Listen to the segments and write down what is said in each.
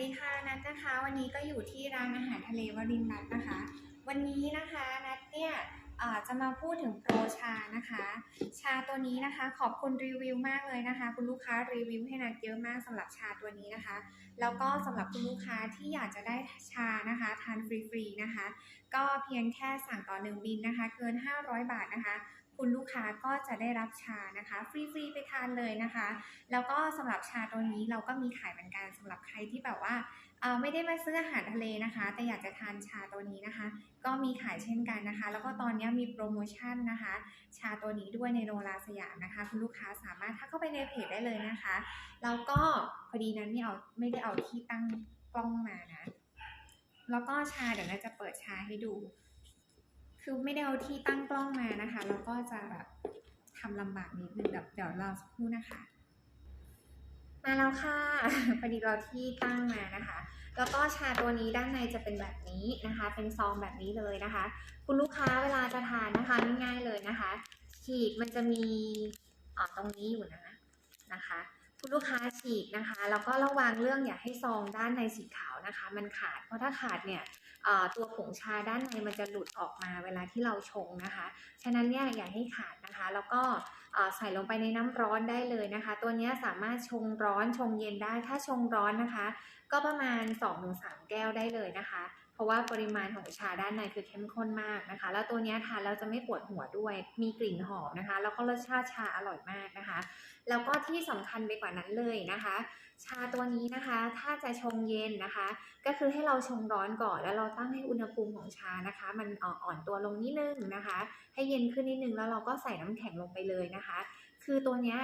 ดีค่ะนัทนะคะ วันนี้ก็อยู่ที่ร้านอาหารทะเลวรินทร์รัตน์นะคะ วันนี้นะคะนัทเนี่ยจะมาพูดถึงโปรชานะคะ ชาตัวนี้นะคะขอบคุณรีวิวมากเลยนะคะ คุณลูกค้ารีวิวให้นัทเยอะมากสำหรับชาตัวนี้นะคะ แล้วก็สำหรับคุณลูกค้าที่อยากจะได้ชานะคะทานฟรีๆนะคะ ก็เพียงแค่สั่งต่อหนึ่งบินนะคะ เกิน 500 บาทนะคะ คุณลูกค้าก็จะได้รับชานะคะฟรีๆไปทานเลยนะคะ แล้วก็สำหรับชาตัวนี้เราก็มีขายเหมือนกันสำหรับใครที่แบบว่าไม่ได้มาซื้ออาหารทะเลนะคะ แต่อยากจะทานชาตัวนี้นะคะ ก็มีขายเช่นกันนะคะ แล้วก็ตอนนี้มีโปรโมชั่นนะคะ ชาตัวนี้ด้วยในโรลาสยามนะคะ คุณลูกค้าสามารถถ้าเข้าไปในเพจได้เลยนะคะแล้วก็พอดีนั้นไม่เอาไม่ได้เอาที่ตั้งกล้องมานะ แล้วก็ชาเดี๋ยวนาจะเปิดชาให้ดู คือไม่ได้เอาที่ตั้งกล้องมานะคะ แล้วก็จะแบบทำลำบากนิดนึงเดี๋ยวเดี๋ยวรอสักครู่นะคะ มาแล้วค่ะพอดีเราที่ตั้งมานะคะ แล้วก็ชาตัวนี้ด้านในจะเป็นแบบนี้นะคะ เป็นซองแบบนี้เลยนะคะ คุณลูกค้าเวลาจะทานนะคะง่ายๆเลยนะคะ ฉีกมันจะมีอ่าตรงนี้อยู่นะนะคะคุณลูกค้าฉีกนะคะ แล้วก็ระวังเรื่องอย่าให้ซองด้านในสีขาวนะคะ มันขาด เพราะถ้าขาดเนี่ย ตัวผงชาด้านในมันจะหลุดออกมาเวลาที่เราชงนะคะ ฉะนั้นเนี่ยอย่าให้ขาดนะคะ แล้วก็ใส่ลงไปในน้ำร้อนได้เลยนะคะ ตัวนี้สามารถชงร้อนชงเย็นได้ ถ้าชงร้อนนะคะ ก็ประมาณ 2-3 แก้วได้เลยนะคะ เพราะว่าปริมาณของชาด้านในคือเข้มข้นมากนะคะ แล้วตัวนี้ทานแล้วจะไม่ปวดหัวด้วย มีกลิ่นหอมนะคะ แล้วก็รสชาติชาอร่อยมากนะคะ แล้วก็ที่สำคัญไปกว่านั้นเลยนะคะ ชาตัวนี้นะคะ ถ้าจะชงเย็นนะคะ ก็คือให้เราชงร้อนก่อน แล้วเราตั้งให้อุณหภูมิของชานะคะ มันอ่อนตัวลงนิดนึงนะคะ ให้เย็นขึ้นนิดนึงแล้วเราก็ใส่น้ำแข็งลงไปเลยนะคะ คือตัวนี้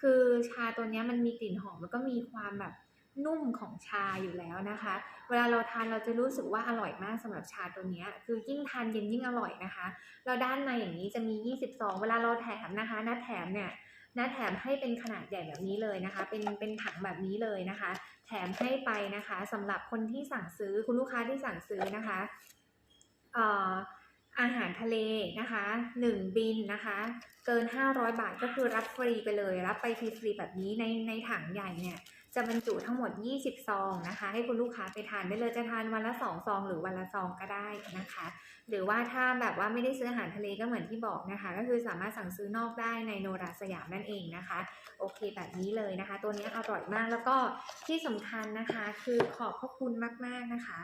คือชาตัวนี้มันมีกลิ่นหอมแล้วก็มีความแบบ นุ่มของชาอยู่แล้วนะคะ เวลาเราทานเราจะรู้สึกว่าอร่อยมากสำหรับชาตัวนี้คือยิ่งทานเย็นยิ่งอร่อยนะคะแล้วด้านในอย่างนี้จะมี 22 เวลาเราแถมนะคะน้าแถมเนี่ยน้าแถมให้เป็นขนาดใหญ่แบบนี้เลยนะคะ เป็นเป็นถังแบบนี้เลยนะคะ แถมให้ไปนะคะสำหรับคนที่สั่งซื้อคุณลูกค้าที่สั่งซื้อนะคะเอ่ออาหารทะเลนะคะ 1 บินนะคะ เกิน 500 บาทก็คือรับฟรีไปเลย รับไปฟรีๆแบบนี้ในในถังใหญ่เนี่ย จะบรรจุทั้งหมด 20 ซองนะคะ ให้คุณลูกค้าไปทานได้เลยจะทานวันละ 2 ซอง หรือวันละซองก็ได้นะคะ หรือว่าถ้าแบบว่าไม่ได้ซื้ออาหารทะเลก็เหมือนที่บอกนะคะ ก็คือสามารถสั่งซื้อนอกได้ในโนราสยามนั่นเองนะคะ โอเคแบบนี้เลยนะคะ ตัวนี้อร่อยมากแล้วก็ที่สำคัญนะคะ คือขอบพระคุณมากๆนะคะ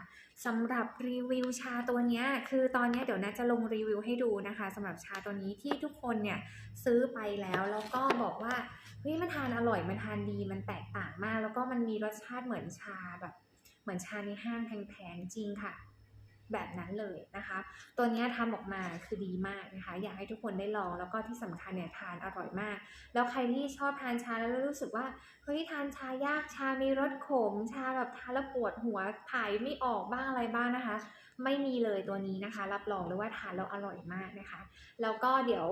สำหรับรีวิวชาตัวนี้คือตอนนี้เดี๋ยวนะจะลงรีวิวให้ดูนะคะสำหรับชาตัวนี้ที่ทุกคนเนี่ยซื้อไปแล้วแล้วก็บอกว่าเฮ้ยมันทานอร่อยมันทานดีมันแตกต่างมากแล้วก็มันมีรสชาติเหมือนชาแบบเหมือนชาในห้างแพงๆจริงค่ะ แบบนั้นเลยนะคะ ตัวนี้ทำออกมาคือดีมากนะคะ อยากให้ทุกคนได้ลองแล้วก็ที่สำคัญเนี่ยทานอร่อยมาก แล้วใครที่ชอบทานชาแล้วรู้สึกว่าเฮ้ยทานชายากชามีรสขม ชาแบบทานแล้วปวดหัวถ่ายไม่ออกบ้างอะไรบ้างนะคะ ไม่มีเลยตัวนี้นะคะ รับรองเลยว่าทานแล้วอร่อยมากนะคะ แล้วก็เดี๋ยว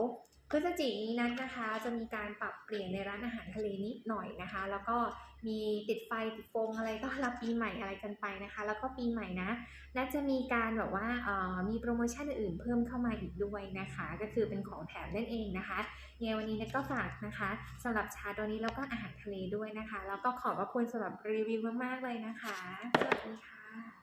พฤศจิกนี้นั้นนะคะจะมีการปรับเปลี่ยนในร้านอาหารทะเลนิดหน่อยนะคะ แล้วก็มีติดไฟติดโฟมอะไรก็รับปีใหม่อะไรกันไปนะคะ แล้วก็ปีใหม่นะน่าจะมีการแบบว่าเอ่อมีโปรโมชั่นอื่นๆเพิ่มเข้ามาอีกด้วยนะคะ ก็คือเป็นของแถมนั่นเองนะคะยังไงวันนี้นก็ฝากนะคะสำหรับชาตัวนี้แล้วก็อาหารทะเลด้วยนะคะ แล้วก็ขอบพระคุณสำหรับรีวิวมากๆเลยนะคะสวัสดีค่ะ